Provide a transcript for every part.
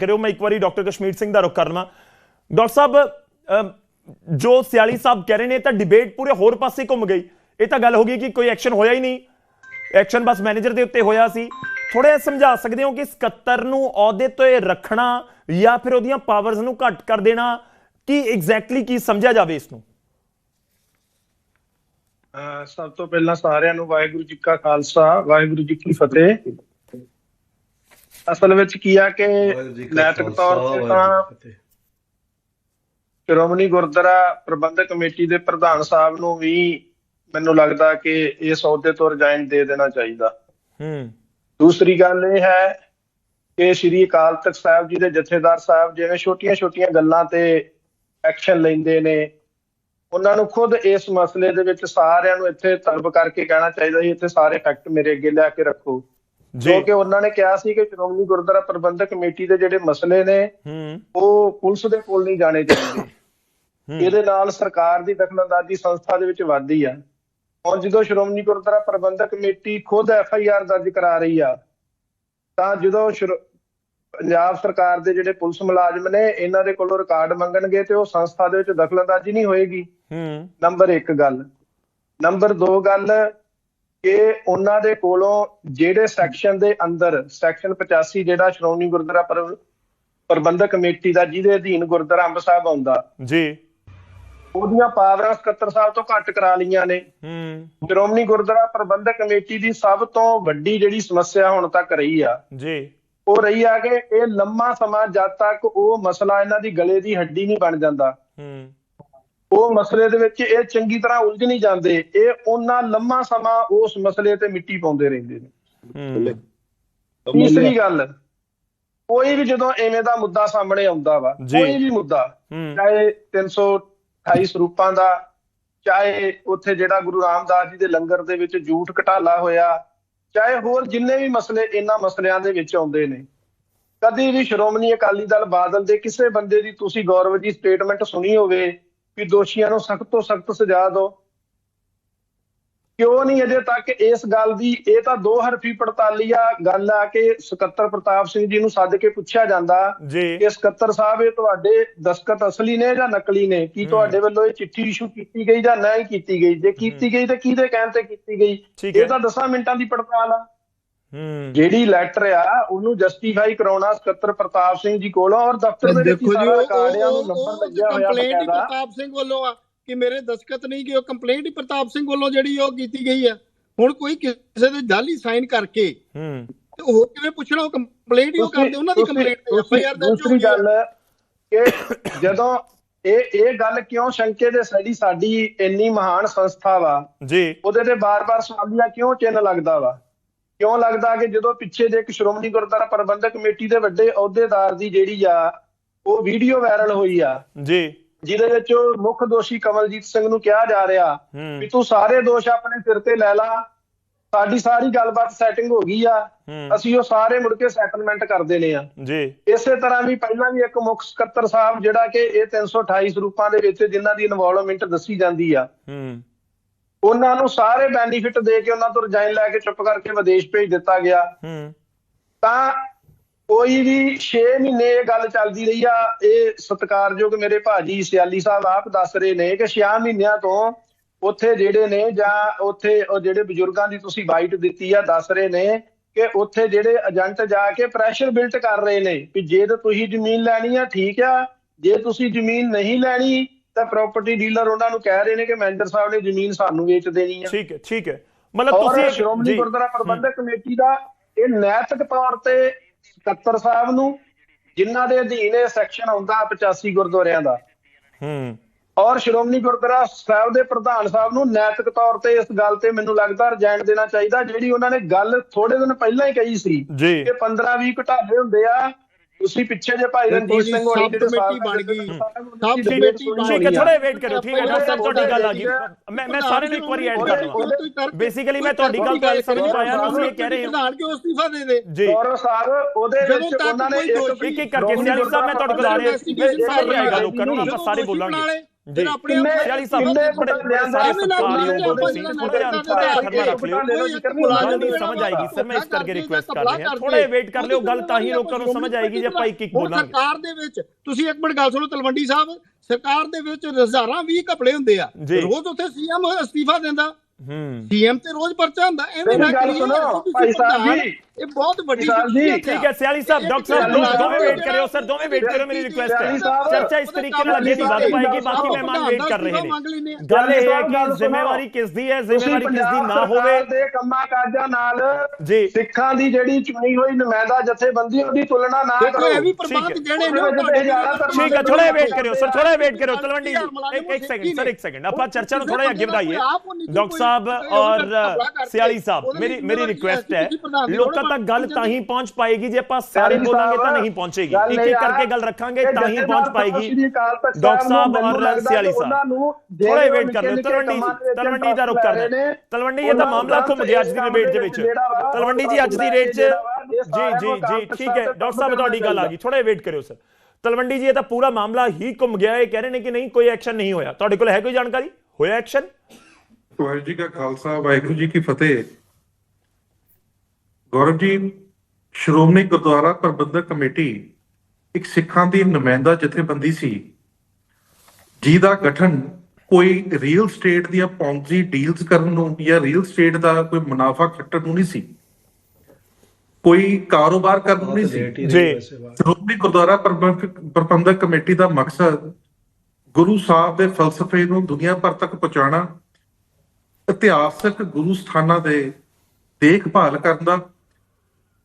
ਕਰਿਓ, ਮੈਂ ਇੱਕ ਵਾਰੀ ਡਾਕਟਰ ਕਸ਼ਮੀਰ ਸਿੰਘ ਦਾ ਰੁਖ ਕਰਨਾ ਡਾਕਟਰ ਸਾਹਿਬ ਜੋ ਸਿਆਲੀ ਸਾਹਿਬ ਕਹਿ ਰਹੇ ਨੇ ਤਾਂ ਡਿਬੇਟ ਪੂਰੇ ਹੋਰ ਪਾਸੇ ਘੁੰਮ ਗਈ। ਇਹ ਤਾਂ ਗੱਲ ਹੋ ਗਈ ਕਿ ਕੋਈ ਐਕਸ਼ਨ ਹੋਇਆ ਹੀ ਨਹੀਂ। ਐਕਸ਼ਨ ਬਸ ਮੈਨੇਜਰ ਦੇ ਉੱਤੇ ਹੋਇਆ ਸੀ। ਥੋੜਾ ਸਮਝਾ ਸਕਦੇ ਹੋ ਕਿ ਸਕੱਤਰ ਨੂੰ ਅਹੁਦੇ ਤੋਂ ਰੱਖਣਾ ਜਾਂ ਫਿਰ ਉਹਦੀਆਂ ਪਾਵਰਸ ਨੂੰ ਘੱਟ ਕਰ ਦੇਣਾ, ਕੀ ਐਗਜ਼ੈਕਟਲੀ ਕੀ ਸਮਝਿਆ ਜਾਵੇ ਇਸ ਨੂੰ? ਸਭ ਤੋਂ ਪਹਿਲਾਂ ਸਾਰਿਆਂ ਨੂੰ ਵਾਹਿਗੁਰੂ ਜੀ ਕਾ ਖਾਲਸਾ, ਵਾਹਿਗੁਰੂ ਜੀ ਕੀ ਫਤਿਹ। ਅਸਲ ਵਿੱਚ ਕੀ ਆ ਕਿ ਨੈਤਿਕ ਤੌਰ ਤੇ ਤਾਂ। ਸ਼੍ਰੋਮਣੀ ਗੁਰਦੁਆਰਾ ਪ੍ਰਬੰਧਕ ਕਮੇਟੀ ਦੇ ਪ੍ਰਧਾਨ ਸਾਹਿਬ ਨੂੰ ਵੀ ਮੈਨੂੰ ਲੱਗਦਾ ਕਿ ਇਸ ਅਹੁਦੇ ਤੋਂ ਰਿਜ਼ਾਈਨ ਦੇ ਦੇਣਾ ਚਾਹੀਦਾ। ਹੂੰ। ਦੂਸਰੀ ਗੱਲ ਇਹ ਹੈ ਕਿ ਸ੍ਰੀ ਅਕਾਲ ਤਖਤ ਸਾਹਿਬ ਜੀ ਦੇ ਜਥੇਦਾਰ ਸਾਹਿਬ ਜਿਵੇਂ ਛੋਟੀਆਂ-ਛੋਟੀਆਂ ਗੱਲਾਂ ਤੇ ਐਕਸ਼ਨ ਲੈਂਦੇ ਨੇ ਉਹਨਾਂ ਨੂੰ ਖੁਦ ਇਸ ਮਸਲੇ ਦੇ ਵਿੱਚ ਸਾਰਿਆਂ ਨੂੰ ਇੱਥੇ ਤਲਬ ਕਰਕੇ ਕਹਿਣਾ ਚਾਹੀਦਾ ਸੀ ਇੱਥੇ ਸਾਰੇ ਫੈਕਟ ਮੇਰੇ ਅੱਗੇ ਲਿਆ ਕੇ ਰੱਖੋ। ਜੀ ਕਿਉਂਕਿ ਉਹਨਾਂ ਨੇ ਕਿਹਾ ਸੀ ਕਿ ਸ਼੍ਰੋਮਣੀ ਗੁਰਦੁਆਰਾ ਪ੍ਰਬੰਧਕ ਕਮੇਟੀ ਦੇ ਜਿਹੜੇ ਮਸਲੇ ਨੇ ਉਹ ਪੁਲਿਸ ਦੇ ਕੋਲ ਨਹੀਂ ਜਾਣੇ ਚਾਹੀਦੇ। ਇਹਦੇ ਨਾਲ ਸਰਕਾਰ ਦੀ ਦਖਲਅੰਦਾਜ਼ੀ ਸੰਸਥਾ ਦੇ ਵਿੱਚ ਵੱਧਦੀ ਆ। ਹੁਣ ਜਦੋਂ ਸ਼੍ਰੋਮਣੀ ਗੁਰਦੁਆਰਾ ਪ੍ਰਬੰਧਕ ਕਮੇਟੀ ਖੁਦ ਐਫ ਆਈ ਆਰ ਦਰਜ ਕਰਾ ਰਹੀ ਆ ਤਾਂ ਜਦੋਂ ਪੰਜਾਬ ਸਰਕਾਰ ਦੇ ਜਿਹੜੇ ਪੁਲਿਸ ਮੁਲਾਜ਼ਮ ਨੇ ਇਹਨਾਂ ਦੇ ਕੋਲੋਂ ਰਿਕਾਰਡ ਮੰਗਣਗੇ ਤੇ ਉਹ ਸੰਸਥਾ ਦੇ ਵਿੱਚ ਦਖਲਅੰਦਾਜ਼ੀ ਨਹੀਂ ਹੋਏਗੀ। ਹੂੰ। ਨੰਬਰ 1 ਗੱਲ। ਨੰਬਰ 2 ਗੱਲ ਕਿ ਉਹਨਾਂ ਦੇ ਕੋਲੋਂ ਜਿਹੜੇ ਸੈਕਸ਼ਨ ਦੇ ਅੰਦਰ ਸੈਕਸ਼ਨ 85 ਜਿਹੜਾ ਸ਼੍ਰੋਮਣੀ ਗੁਰਦੁਆਰਾ ਪ੍ਰ- ਪ੍ਰਬੰਧਕ ਕਮੇਟੀ ਦਾ ਜਿਹਦੇ ਅਧੀਨ ਗੁਰਦੁਆਰਾ ਅੰਬ ਸਾਹਿਬ ਆਉਂਦਾ ਜੀ। ਉਹਦੀਆਂ ਪਾਵਰਾਂ ਸਕੱਤਰ ਸਾਹਿਬ ਤੋਂ ਘੱਟ ਕਰਾ ਲਈਆਂ ਨੇ। ਹੂੰ। ਸ਼੍ਰੋਮਣੀ ਗੁਰਦੁਆਰਾ ਪ੍ਰਬੰਧਕ ਕਮੇਟੀ ਦੀ ਸਭ ਤੋਂ ਵੱਡੀ ਜਿਹੜੀ ਸਮੱਸਿਆ ਹੁਣ ਤੱਕ ਰਹੀ ਆ ਜੀ। ਉਹ ਰਹੀ ਆ ਕਿ ਇਹ ਲੰਮਾ ਸਮਾਂ ਜਦ ਤੱਕ ਉਹ ਮਸਲਾ ਇਹਨਾਂ ਦੀ ਗਲੇ ਦੀ ਹੱਡੀ ਨਹੀਂ ਬਣ ਜਾਂਦਾ। ਹੂੰ। ਉਹ ਮਸਲੇ ਦੇ ਵਿੱਚ ਇਹ ਚੰਗੀ ਤਰ੍ਹਾਂ ਉਲਝ ਨਹੀਂ ਜਾਂਦੇ। ਇਹ ਉਹਨਾਂ ਲੰਮਾ ਸਮਾਂ ਉਸ ਮਸਲੇ ਤੇ ਮਿੱਟੀ ਪਾਉਂਦੇ ਰਹਿੰਦੇ ਨੇ। ਤੀਸਰੀ ਗੱਲ ਕੋਈ ਵੀ ਜਦੋਂ ਐਵੇਂ ਦਾ ਮੁੱਦਾ ਸਾਹਮਣੇ ਆਉਂਦਾ ਵਾ। ਕੋਈ ਵੀ ਮੁੱਦਾ ਚਾਹੇ 328 ਸਰੂਪਾਂ ਦਾ ਚਾਹੇ ਉੱਥੇ ਜਿਹੜਾ ਗੁਰੂ ਰਾਮਦਾਸ ਜੀ ਦੇ ਲੰਗਰ ਦੇ ਵਿੱਚ ਝੂਠ ਘਟਾਲਾ ਹੋਇਆ ਚਾਹੇ ਹੋਰ ਜਿੰਨੇ ਵੀ ਮਸਲੇ ਇਹਨਾਂ ਮਸਲਿਆਂ ਦੇ ਵਿੱਚ ਆਉਂਦੇ ਨੇ। ਕਦੀ ਵੀ ਸ਼੍ਰੋਮਣੀ ਅਕਾਲੀ ਦਲ ਬਾਦਲ ਦੇ ਕਿਸੇ ਬੰਦੇ ਦੀ ਤੁਸੀਂ ਗੌਰਵ ਜੀ ਸਟੇਟਮੈਂਟ ਸੁਣੀ ਹੋਵੇ ਕਿ ਦੋਸ਼ੀਆਂ ਨੂੰ ਸਖਤ ਤੋਂ ਸਖਤ ਸਜ਼ਾ ਦਿਓ। ਕਿਉਂ ਨਹੀਂ ਅਜੇ ਤੱਕ ਇਸ ਗੱਲ ਦੀ ਇਹ ਤਾਂ ਦੋ ਹਰਫੀ ਪੜਤਾਲੀਆ ਗੱਲ ਆ ਕਿ ਸਕੱਤਰ ਪ੍ਰਤਾਪ ਸਿੰਘ ਜੀ ਨੂੰ ਸੱਦ ਕੇ ਪੁੱਛਿਆ ਜਾਂਦਾ ਕਿ ਸਕੱਤਰ ਸਾਹਿਬ ਇਹ ਤੁਹਾਡੇ ਦਸਖਤ ਅਸਲੀ ਨੇ ਜਾਂ ਨਕਲੀ ਨੇ? ਕੀ। ਤੁਹਾਡੇ ਵੱਲੋਂ ਇਹ ਚਿੱਠੀ ਇਸ਼ੂ ਕੀਤੀ ਗਈ ਜਾਂ ਨਹੀਂ ਕੀਤੀ ਗਈ? ਜੇ ਕੀਤੀ ਗਈ ਤਾਂ ਕਿਹਦੇ ਕਹਿਣ ਤੇ ਕੀਤੀ ਗਈ? ਇਹ ਤਾਂ 10 ਮਿੰਟਾਂ ਦੀ ਪੜਤਾਲ ਆ। ਜਿਹੜੀ ਲੈਟਰ ਆ ਉਹਨੂੰ ਜਸਟੀਫਾਈ ਕਰਾਉਣਾ ਸਕੱਤਰ ਪ੍ਰਤਾਪ ਸਿੰਘ ਜੀ ਕੋਲੋਂ ਔਰ ਦਫ਼ਤਰ ਦੇ ਵਿੱਚ ਸਾਰਾ ਨੂੰ ਨੰਬਰ ਲੱਗਿਆ ਹੋਇਆ ਕੰਪਲੇਂਟ ਹੀ ਪ੍ਰਤਾਪ ਸਿੰਘ ਵੱਲੋਂ ਆ ਕਿ ਮੇਰੇ ਦਸਖਤ ਨਹੀਂ ਕਿ ਉਹ ਕੰਪਲੇਂਟ ਹੀ ਪ੍ਰਤਾਪ ਸਿੰਘ ਵੱਲੋਂ ਜਿਹੜੀ ਉਹ ਕੀਤੀ ਗਈ ਆ। ਹੁਣ ਕੋਈ ਕਿਸੇ ਦੇ ਜਾਲੀ ਸਾਈਨ ਕਰਕੇ ਹੂੰ। ਤੇ ਉਹ ਕਿਵੇਂ ਪੁੱਛਣਾ ਉਹ ਕੰਪਲੇਂਟ ਹੀ ਉਹ ਕਰਦੇ ਉਹਨਾਂ ਦੀ ਕੰਪਲੇਂਟ ਤੇ ਐਫ ਆਈ ਆਰ ਦਰਜ ਦੂਸਰੀ ਹੋਈ ਆ। ਗੱਲ ਕਿ ਜਦੋਂ ਇਹ ਇਹ ਗੱਲ ਕਿਉਂ ਸ਼ੰਕੇ ਦੇ ਸਾਡੀ ਸਾਡੀ ਇੰਨੀ ਮਹਾਨ ਸੰਸਥਾ ਵਾ ਜੀ। ਉਹਦੇ ਤੇ ਬਾਰ-ਬਾਰ ਸਵਾਲੀਆ ਕਿਉਂ ਚਿੰਨ ਲੱਗਦਾ ਵਾ? ਕਿਉਂ ਲੱਗਦਾ ਕਿ ਜਦੋਂ ਪਿੱਛੇ ਜੇ ਇੱਕ ਸ਼੍ਰੋਮਣੀ ਗੁਰਦੁਆਰਾ ਪ੍ਰਬੰਧਕ ਕਮੇਟੀ ਦੇ ਵੱਡੇ ਅਹੁਦੇਦਾਰ ਦੀ ਜਿਹੜੀ ਆ ਉਹ ਵੀਡੀਓ ਵਾਇਰਲ ਹੋਈ ਆ। ਜੀ। ਜਿਹਦੇ ਵਿੱਚ ਮੁੱਖ ਦੋਸ਼ੀ ਕਮਲਜੀਤ ਸਿੰਘ ਨੂੰ ਕਿਹਾ ਜਾ ਰਿਹਾ ਵੀ ਤੂੰ ਸਾਰੇ ਦੋਸ਼ ਆਪਣੇ ਸਿਰ ਤੇ ਲੈ ਲਾ ਸਾਡੀ ਸਾਰੀ ਗੱਲਬਾਤ ਸੈਟਿੰਗ ਹੋ ਗਈ ਆ ਅਸੀਂ ਉਹ ਸਾਰੇ ਮੁੜ ਕੇ ਸੈਟਲਮੈਂਟ ਕਰ ਦੇਣੇ ਆ। ਜੀ। ਇਸੇ ਤਰ੍ਹਾਂ ਵੀ ਪਹਿਲਾਂ ਵੀ ਇੱਕ ਮੁੱਖ ਸਕੱਤਰ ਸਾਹਿਬ ਜਿਹੜਾ ਕਿ ਇਹ 328 ਸਰੂਪਾਂ ਦੇ ਵਿੱਚ ਜਿਨ੍ਹਾਂ ਦੀ ਇਨਵੋਲਵਮੈਂਟ ਦੱਸੀ ਜਾਂਦੀ ਆ ਹੂੰ। ਉਹਨਾਂ ਨੂੰ ਸਾਰੇ ਬੈਨੀਫਿਟ ਦੇ ਕੇ ਉਹਨਾਂ ਤੋਂ ਰਿਜ਼ਾਈਨ ਲੈ ਕੇ ਚੁੱਪ ਕਰਕੇ ਵਿਦੇਸ਼ ਭੇਜ ਦਿੱਤਾ ਗਿਆ। ਹੂੰ। ਤਾਂ ਕੋਈ ਵੀ 6 ਮਹੀਨੇ ਇਹ ਗੱਲ ਚੱਲਦੀ ਰਹੀ ਆ ਇਹ ਸਤਿਕਾਰਯੋਗ ਮੇਰੇ ਭਾਜੀ ਸਿਆਲੀ ਸਾਹਿਬ ਆਪ ਦੱਸ ਰਹੇ ਨੇ ਕਿ 6 ਮਹੀਨਿਆਂ ਤੋਂ ਉੱਥੇ ਜਿਹੜੇ ਨੇ ਜਾਂ ਉੱਥੇ ਉਹ ਜਿਹੜੇ ਬਜ਼ੁਰਗਾਂ ਦੀ ਤੁਸੀਂ ਬਾਈਟ ਦਿੱਤੀ ਆ ਦੱਸ ਰਹੇ ਨੇ ਕਿ ਉੱਥੇ ਜਿਹੜੇ ਏਜੰਟ ਜਾ ਕੇ ਪ੍ਰੈਸ਼ਰ ਬਿਲਟ ਕਰ ਰਹੇ ਨੇ ਕਿ ਜੇ ਤੁਸੀਂ ਜ਼ਮੀਨ ਲੈਣੀ ਆ ਠੀਕ ਆ ਜੇ ਤੁਸੀਂ ਜ਼ਮੀਨ ਨਹੀਂ ਲੈਣੀ ਤਾਂ ਪ੍ਰਾਪਰਟੀ ਡੀਲਰ ਉਹਨਾਂ ਨੂੰ ਕਹਿ ਰਹੇ ਨੇ ਕਿ ਮੈਨੇਜਰ ਸਾਹਿਬ ਨੇ ਜ਼ਮੀਨ ਸਾਨੂੰ ਵੇਚ ਦੇਣੀ ਆ। ਠੀਕ ਹੈ ਠੀਕ ਹੈ। ਮਤਲਬ ਤੁਸੀਂ ਸ਼੍ਰੋਮਣੀ ਗੁਰਦੁਆਰਾ ਪ੍ਰਬੰਧਕ ਕਮੇਟੀ ਦਾ ਇਹ ਨੈਤਿਕ ਤੌਰ ਤੇ ਸਕੱਤਰ ਸਾਹਿਬ ਨੂੰ ਜਿਨ੍ਹਾਂ ਦੇ ਅਧੀਨ ਇਹ ਸੈਕਸ਼ਨ ਆਉਂਦਾ 85 ਗੁਰਦੁਆਰਿਆਂ ਦਾ। ਹੂੰ। ਔਰ ਸ਼੍ਰੋਮਣੀ ਗੁਰਦੁਆਰਾ ਸਾਹਿਬ ਦੇ ਪ੍ਰਧਾਨ ਸਾਹਿਬ ਨੂੰ ਨੈਤਿਕ ਤੌਰ ਤੇ ਇਸ ਗੱਲ ਤੇ ਮੈਨੂੰ ਲੱਗਦਾ ਰਿਜ਼ਾਈਨ ਦੇਣਾ ਚਾਹੀਦਾ ਜਿਹੜੀ ਉਹਨਾਂ ਨੇ ਗੱਲ ਥੋੜੇ ਦਿਨ ਪਹਿਲਾਂ ਹੀ ਕਹੀ ਸੀ ਕਿ 15 20 ਘਟਾਲੇ ਹੁੰਦੇ ਆ ਤੁਸੀਂ ਪਿੱਛੇ ਜੇ ਭਾਈ ਰਣਜੀਤ ਸਿੰਘ ਹੋਣੀ ਜਿਹੜੇ ਕਮੇਟੀ ਬਣ ਗਈ। ਦੀ ਕਮੇਟੀ ਠੀਕ ਹੈ। ਥੋੜਾ ਵੇਟ ਕਰਿਓ ਠੀਕ ਹੈ ਸਾਹਿਬ ਤੁਹਾਡੀ ਗੱਲ ਆ ਗਈ। ਮੈਂ ਮੈਂ ਸਾਰੇ ਨੂੰ ਇੱਕ ਵਾਰੀ ਐਡ ਕਰ ਦਵਾਂ ਬੇਸਿਕਲੀ ਮੈਂ ਤੁਹਾਡੀ ਗੱਲ ਤੋਂ ਇਹ ਸਮਝ ਪਾਇਆ ਤੁਸੀਂ ਇਹ ਕਹਿ ਰਹੇ ਹੋ। ਪ੍ਰਧਾਨ ਕਿਉਂ ਅਸਤੀਫਾ ਦੇ ਦੇ। ਜੀ। ਗੌਰਵ ਸਾਹਿਬ ਉਹਦੇ ਵਿੱਚ ਉਹਨਾਂ ਨੇ ਇੱਕ ਇੱਕ ਕਰਕੇ ਸਿਆਲੀ ਸਾਹਿਬ ਮੈਂ ਤੁਹਾਡੇ ਕੋਲ ਆ ਰਿਹਾ। ਸਾਰੇ ਆਏਗਾ ਲੋਕਾਂ ਨੂੰ ਆਪਾਂ ਸਾਰੇ ਬੋਲਾਂਗੇ। ਫਿਰ ਆਪਣੇ ਆਪ ਬੜੇ ਬੜੇ ਸਾਰੇ ਐਵੇਂ ਨਾ ਸਤਿਕਾਰਯੋਗ ਬੋਲੋ ਹੋ ਜੀ, ਤੁਸੀਂ ਆਪਾਂ ਥੋੜਾ ਜਿਹੜਾ ਥੋੜਾ ਨਾਟਕ ਖਰਮਾ ਰੱਖ ਲਿਓ ਮੁਲਾਜ਼ਮ ਸਮਝ ਆਏਗੀ। ਸਰ ਮੈਂ ਇਸ ਕਰਕੇ ਰਿਕੁਐਸਟ ਕਰ ਰਿਹਾ। ਥੋੜਾ ਵੇਟ ਕਰ ਲਿਓ ਗੱਲ ਤਾਂ ਹੀ ਲੋਕਾਂ ਨੂੰ ਸਮਝ ਆਏਗੀ ਜੇ ਆਪਾਂ ਇੱਕ ਬੋਲਾਂਗੇ। ਸਰਕਾਰ ਦੇ ਵਿੱਚ ਤੁਸੀਂ ਇੱਕ ਮਿੰਟ ਗੱਲ ਸੁਣੋ ਤਲਵੰਡੀ ਸਾਹਿਬ ਸਰਕਾਰ ਦੇ ਵਿੱਚ ਹਜ਼ਾਰਾਂ 20 ਘਪਲੇ ਹੁੰਦੇ ਆ। ਰੋਜ਼ ਉੱਥੇ ਸੀਐਮ ਅਸਤੀਫਾ ਦਿੰਦਾ। ਹੂੰ। ਸੀਐਮ ਤੇ ਰੋਜ਼ ਪਰਚਾ ਹੁੰਦਾ ਐਵੇਂ ਨਾ ਕਰੀਏ ਭਾਈ ਸਾਹਿਬ ਜੀ। ਇਹ ਬਹੁਤ ਵੱਡੀ ਠੀਕ ਹੈ ਸਿਆਲੀ ਸਾਹਿਬ ਡਾਕਟਰ ਸਾਹਿਬ ਦੋਵੇਂ ਵੇਟ ਕਰਿਓ ਸਰ ਦੋਵੇਂ ਵੇਟ ਕਰਿਓ ਮੇਰੀ ਰਿਕੁਐਸਟ ਹੈ। ਚਰਚਾ ਇਸ ਤਰੀਕੇ ਨਾਲ ਅੱਗੇ ਨਹੀਂ ਵਧ ਪਾਏਗੀ ਬਾਕੀ ਮਹਿਮਾਨ ਵੇਟ ਕਰ ਰਹੇ ਨੇ। ਗੱਲ ਇਹ ਹੈ ਕਿ ਜ਼ਿੰਮੇਵਾਰੀ ਕਿਸ ਦੀ ਹੈ ਜ਼ਿੰਮੇਵਾਰੀ ਕਿਸ ਦੀ ਨਾ ਹੋਵੇ। ਦੇ ਕੰਮਾਂ ਕਾਜਾਂ ਨਾਲ ਸਿੱਖਾਂ ਦੀ ਜਿਹੜੀ ਚੁਣੀ ਹੋਈ ਨੁਮਾਇੰਦਾ ਜਥੇਬੰਦੀ ਉਹਦੀ ਤੁਲਨਾ ਨਾ ਦੇਖੋ ਕਰੋ। ਇਹ ਵੀ ਠੀਕ ਹੈ। ਪ੍ਰਬੰਧ ਜਿਹੜੇ ਨੇ ਠੀਕ ਹੈ ਥੋੜਾ ਵੇਟ ਕਰਿਓ ਸਰ ਥੋੜਾ ਵੇਟ ਕਰਿਓ ਤਲਵੰਡੀ ਇੱਕ ਇੱਕ ਸੈਕਿੰਡ ਸਰ। ਇੱਕ ਸੈਕਿੰਡ ਆਪਾਂ ਚਰਚਾ ਨੂੰ ਥੋੜਾ ਅੱਗੇ ਵਧਾਈਏ। ਡਾਕਟਰ ਸਾਹਿਬ ਔਰ ਸਿਆਲੀ ਸਾਹਿਬ ਮੇਰੀ ਮੇਰੀ ਰਿਕੁਐਸਟ ਹੈ ਲੋਕਾਂ ਤੱਕ ਗੱਲ ਤਾਂ ਹੀ ਪਹੁੰਚ ਪਾਏਗੀ ਜੇ ਆਪਾਂ ਸਾਰੇ ਬੋਲਾਂਗੇ ਤਾਂ ਨਹੀਂ ਪਹੁੰਚੇਗੀ। ਇੱਕ ਇੱਕ ਕਰਕੇ ਗੱਲ ਰੱਖਾਂਗੇ ਤਾਂ ਹੀ ਪਹੁੰਚ ਪਾਏਗੀ। ਡਾਕਟਰ ਸਾਹਿਬ ਔਰ ਸਿਆਲੀ ਸਾਹਿਬ। ਥੋੜਾ ਵੇਟ ਕਰ ਨਿੱਕੇ ਤਲਵੰਡੀ ਤਲਵੰਡੀ ਦਾ ਰੁਕ ਕਰਨਾ। ਲੈ ਰਹੇ ਤਲਵੰਡੀ ਇਹ ਤਾਂ ਮਾਮਲਾ ਘੁੰਮ ਗਿਆ ਅੱਜ ਦੀ ਡਿਬੇਟ ਦੇ ਵਿੱਚ। ਤਲਵੰਡੀ ਜੀ ਅੱਜ ਦੀ ਰੇਟ 'ਚ ਜੀ ਜੀ ਜੀ ਠੀਕ ਹੈ। ਡਾਕਟਰ ਸਾਹਿਬ ਤੁਹਾਡੀ ਗੱਲ ਆ ਗਈ। ਥੋੜਾ ਵੇਟ ਕਰਿਓ ਸਰ। ਤਲਵੰਡੀ ਜੀ ਇਹ ਤਾਂ ਪੂਰਾ ਮਾਮਲਾ ਹੀ ਘੁੰਮ ਗਿਆ ਇਹ ਕਹਿ ਰਹੇ ਨੇ ਕਿ ਨਹੀਂ ਕੋਈ ਐਕਸ਼ਨ ਨਹੀਂ ਹੋਇਆ। ਤੁਹਾਡੇ ਕੋਲ ਹੈ ਕੋਈ ਜਾਣਕਾਰੀ? ਹੋਇਆ ਐਕਸ਼ਨ ਵਾਹਿਗੁਰੂ ਜੀ ਕਾ ਖਾਲਸਾ ਵਾਹਿਗੁਰੂ ਜੀ ਕੀ ਫਤਿਹ ਗੌਰਵ ਜੀ ਸ਼੍ਰੋਮਣੀ ਗੁਰਦੁਆਰਾ ਪ੍ਰਬੰਧਕ ਕਮੇਟੀ ਇੱਕ ਸਿੱਖਾਂ ਦੀ ਨੁਮਾਇੰਦਾ ਜਥੇਬੰਦੀ ਸੀ। ਜਿਹਦਾ ਗਠਨ ਕੋਈ ਰੀਅਲ ਸਟੇਟ ਦੀਆਂ ਪੌਂਜੀ ਡੀਲਸ ਕਰਨ ਨੂੰ ਜਾਂ ਰੀਅਲ ਸਟੇਟ ਦਾ ਕੋਈ ਮੁਨਾਫਾ ਖੱਟਣ ਨੂੰ ਨਹੀਂ ਸੀ। ਕੋਈ ਕਾਰੋਬਾਰ ਕਰਨ ਨੂੰ ਨਹੀਂ ਸੀ। ਜੀ। ਸ਼੍ਰੋਮਣੀ ਗੁਰਦੁਆਰਾ ਪ੍ਰਬੰਧਕ ਪ੍ਰਬੰਧਕ ਕਮੇਟੀ ਦਾ ਮਕਸਦ ਗੁਰੂ ਸਾਹਿਬ ਦੇ ਫਲਸਫੇ ਨੂੰ ਦੁਨੀਆ ਭਰ ਤੱਕ ਪਹੁੰਚਾਉਣਾ ਇਤਿਹਾਸਕ ਗੁਰੂ ਸਥਾਨਾਂ ਦੇ ਦੇਖਭਾਲ ਕਰਨ ਦਾ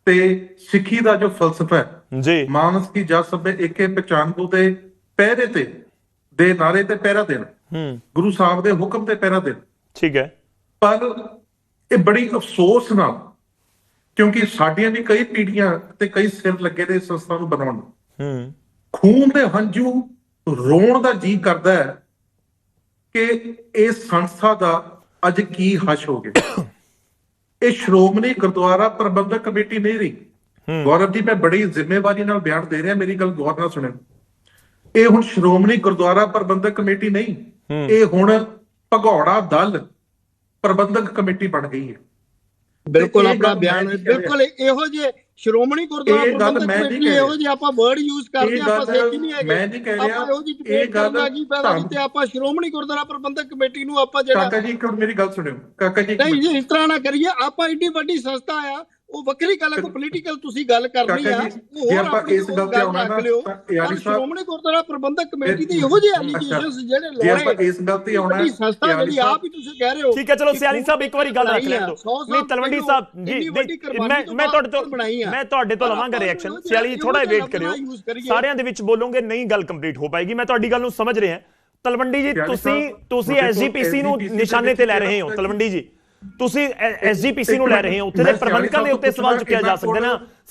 ਤੇ ਸਿੱਖੀ ਦਾ ਜੋ ਫਲਸਫਾ ਹੈ ਜੀ। ਮਾਨਸ ਕੀ ਜਸ ਸਭੇ ਏਕੇ ਪਛਾਨਬੂ ਦੇ ਪਹਿਰੇ ਤੇ ਦੇ ਨਾਰੇ ਤੇ ਪਹਿਰਾ ਦੇਣਾ। ਹੂੰ। ਗੁਰੂ ਸਾਹਿਬ ਦੇ ਹੁਕਮ ਤੇ ਪਹਿਰਾ ਦੇਣਾ। ਠੀਕ ਹੈ। ਪਰ ਇਹ ਬੜੀ ਅਫਸੋਸ ਨਾਲ ਕਿਉਂਕਿ ਸਾਡੀਆਂ ਵੀ ਕਈ ਪੀੜ੍ਹੀਆਂ ਤੇ ਕਈ ਸਿਰ ਲੱਗੇ ਇਸ ਸੰਸਥਾ ਨੂੰ ਬਣਾਉਣ। ਹੂੰ। ਖੂਨ ਦੇ ਹੰਝੂ ਰੋਣ ਦਾ ਜੀ ਕਰਦਾ ਹੈ ਕਿ ਇਸ ਸੰਸਥਾ ਦਾ ਅੱਜ ਕੀ ਹਸ਼ ਹੋ ਗਿਆ। ਇਹ ਸ਼੍ਰੋਮਣੀ ਗੁਰਦੁਆਰਾ ਪ੍ਰਬੰਧਕ ਕਮੇਟੀ ਨਹੀਂ ਰਹੀ। ਗੌਰਵ ਜੀ ਮੈਂ ਬੜੀ ਜ਼ਿੰਮੇਵਾਰੀ ਨਾਲ ਬਿਆਨ ਦੇ ਰਿਹਾ ਮੇਰੀ ਗੱਲ ਗੌਰ ਨਾਲ ਸੁਣਿਓ ਇਹ ਹੁਣ ਸ਼੍ਰੋਮਣੀ ਗੁਰਦੁਆਰਾ ਪ੍ਰਬੰਧਕ ਕਮੇਟੀ ਨਹੀਂ। ਇਹ ਹੁਣ ਭਗੌੜਾ ਦਲ ਪ੍ਰਬੰਧਕ ਕਮੇਟੀ ਬਣ ਗਈ ਹੈ ਬਿਲਕੁਲ ਆਪਣਾ ਗੱਲ ਬਿਆਨ ਬਿਲਕੁਲ ਇਹੋ ਜਿਹੇ ਸ਼੍ਰੋਮਣੀ ਗੁਰਦੁਆਰਾ ਇਹ ਗੱਲ ਪ੍ਰਬੰਧਕ ਕਮੇਟੀ ਇਹੋ ਜਿਹੇ ਆਪਾਂ ਵਰਡ ਯੂਜ਼ ਕਰਦੇ ਆਪਾਂ ਗੱਲ ਸਿੱਖ ਨਹੀਂ ਹੈਗੇ। ਮੈਂ ਨਹੀਂ ਕਹਿ ਰਿਹਾ, ਇਹੋ ਕਰਨ ਦਾ ਗੱਲ ਕੀ ਫਾਇਦਾ ਜਿੱਤੇ ਆਪਾਂ ਸ਼੍ਰੋਮਣੀ ਗੁਰਦੁਆਰਾ ਪ੍ਰਬੰਧਕ ਕਮੇਟੀ ਨੂੰ ਆਪਾਂ ਜਿਹੜਾ ਕਾਕਾ ਜੀ ਇੱਕ ਮੇਰੀ ਗੱਲ ਸੁਣਿਓ। ਕਾਕਾ ਜੀ ਨਹੀਂ। ਜੀ ਇਸ ਤਰ੍ਹਾਂ ਨਾ ਕਰੀਏ ਆਪਾਂ ਏਡੀ ਵੱਡੀ ਸੰਸਥਾ ਆ ਉਹ ਵੱਖਰੀ ਗੱਲ ਹੈ ਕੋਈ ਪੋਲੀਟੀਕਲ ਤੁਸੀਂ ਗੱਲ ਕਰਨੀ ਆ ਜੀ, ਆਪਾਂ ਇਸ ਗੱਲ ਤੇ ਆਉਣਾ ਨਾ, ਯਾਰੀ ਸਾਹਿਬ- ਸ਼੍ਰੋਮਣੀ ਗੁਰਦੁਆਰਾ ਪ੍ਰਬੰਧਕ ਕਮੇਟੀ ਦੇ ਇਹੋ ਜਿਹੇ ਐਲੀਗੇਸ਼ਨਸ ਜਿਹੜੇ ਜੇ ਲਾਉਣੇ ਆਪਾਂ ਇਸ ਗੱਲ ਤੇ ਆਉਣਾ ਸੰਸਥਾ ਜਿਹੜੀ ਆਪ ਹੀ ਤੁਸੀਂ ਕਹਿ ਰਹੇ ਹੋ ਠੀਕ ਹੈ ਚਲੋ ਕਿ ਸਿਆਲੀ ਸਾਹਿਬ ਇੱਕ ਵਾਰੀ ਗੱਲ ਰੱਖ ਲੈਣ ਦਿਓ। ਨਹੀਂ ਤਲਵੰਡੀ ਸਾਹਿਬ ਜੀ ਮੈਂ ਮੈਂ ਤੁਹਾਡੇ ਬਣਾਈ ਤੋਂ ਆ। ਮੈਂ ਤੁਹਾਡੇ ਤੋਂ ਲਵਾਂਗਾ ਰਿਐਕਸ਼ਨ ਸਿਆਲੀ ਜਿਹੇ ਥੋੜਾ ਵੇਟ ਕਰਿਓ। ਸਾਰਿਆਂ ਦੇ ਵਿੱਚ ਬੋਲੋਗੇ ਨਹੀਂ ਗੱਲ ਕੰਪਲੀਟ ਹੋ ਪਾਏਗੀ। ਮੈਂ ਤੁਹਾਡੀ ਗੱਲ ਨੂੰ ਸਮਝ ਰਿਹਾ। ਤਲਵੰਡੀ ਜੀ ਤੁਸੀਂ ਤੁਸੀਂ ਐਸਜੀਪੀਸੀ ਨੂੰ ਨਿਸ਼ਾਨੇ ਤੇ ਲੈ ਰਹੇ ਹੋ ਤਲਵੰਡੀ ਜੀ। ਤੁਸੀਂ ਐਸਜੀਪੀਸੀ ਨੂੰ ਲੈ ਰਹੇ ਹੋ। ਉੱਥੇ ਦੇ ਪ੍ਰਬੰਧਕਾਂ ਦੇ ਉੱਤੇ ਸਵਾਲ ਚੁੱਕਿਆ ਜਾ ਸਕਦਾ ਨਾ।